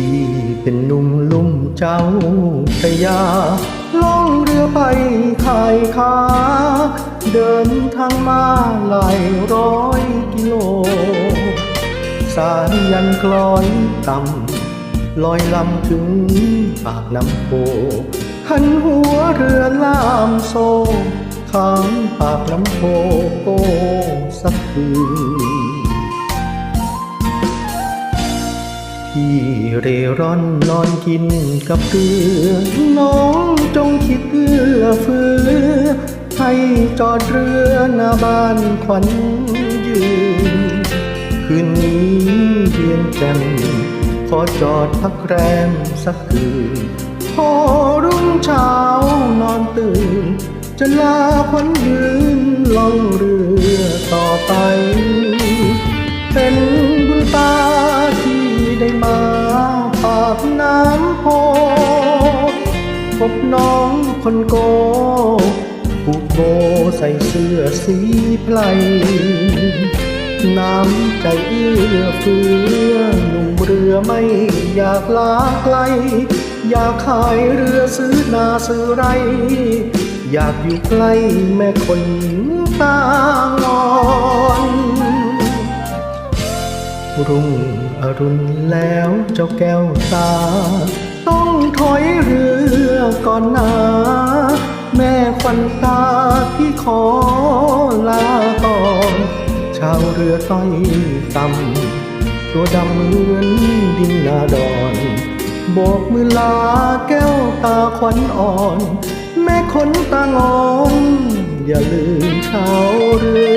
พี่เป็นหนุ่มลุ่มเจ้าพระยาล่องเรือไปขายค้า เดินทางมาหลายร้อยกิโล สายยันกลอยต่ำลอยลำถึงปากน้ำโพหันหัวเรือล่ามโซข้างปากน้ำโพโกสักคืน พี่เร่ร่อนนอนกินกับเรือน้องจงคิดเอื้อเฟื้อให้จอดเรือหน้าบ้านขวัญยืน คืนนี้เวียนจันทร์ขอจอดพักแรมสักคืน พอรุ่งเช้านอนตื่น จะลาขวัญยืนล่องเรือต่อไป คนโกผูกโบใส่เสื้อสีไพลน้ำใจเอื้อเฟื้อหนุ่มเรือไม่อยากลาไกล อยากขายเรือซื้อนาซื้อไร อยากอยู่ใกล้แม่คนตางอนรุ่งอรุณแล้วเจ้าแก้วตา ต้องถอยเรือก่อนนาแม่ควันตาพี่ขอลาก่อนชาวเรือต้อยต่ำตัวดำเหมือนดินนาดอนโบกมือลาแก้วตาขวัญอ่อน แม่คนตางอน อย่าลืมชาวเรือ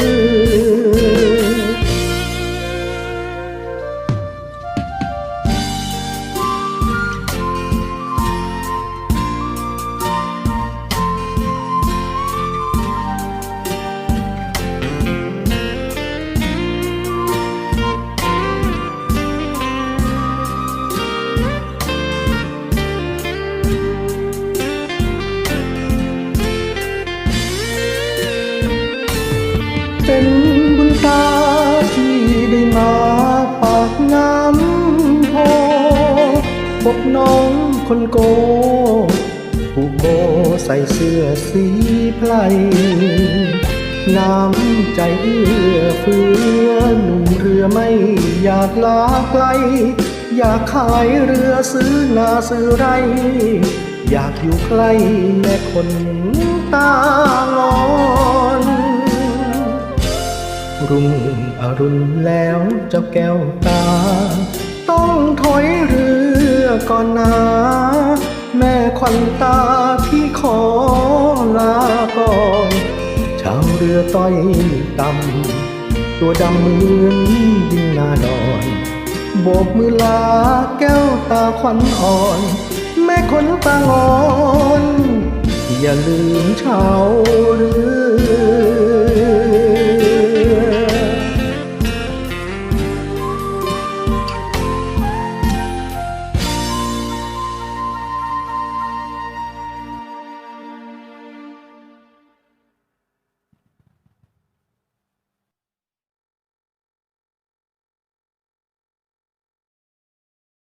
เป็นบุญตาที่ได้มาปากน้ำโพพบน้องคนโกผูกโบใส่เสื้อสีไพลน้ำใจเอื้อเฟื้อหนุ่มเรือไม่อยากลาไกล อยากขายเรือซื้อนาซื้อไร อยากอยู่ใกล้แม่คนตางอน รุ่งอรุณแล้วเจ้าแก้วตา ต้องถอยเรือก่อนนา แม่ควันตาพี่ขอลาก่อนชาวเรือต้อยต่ำตัวดำเหมือนดินนาดอนโบกมือลาแก้วตาขวัญอ่อน แม่คนตางอน อย่าลืมชาวเรือ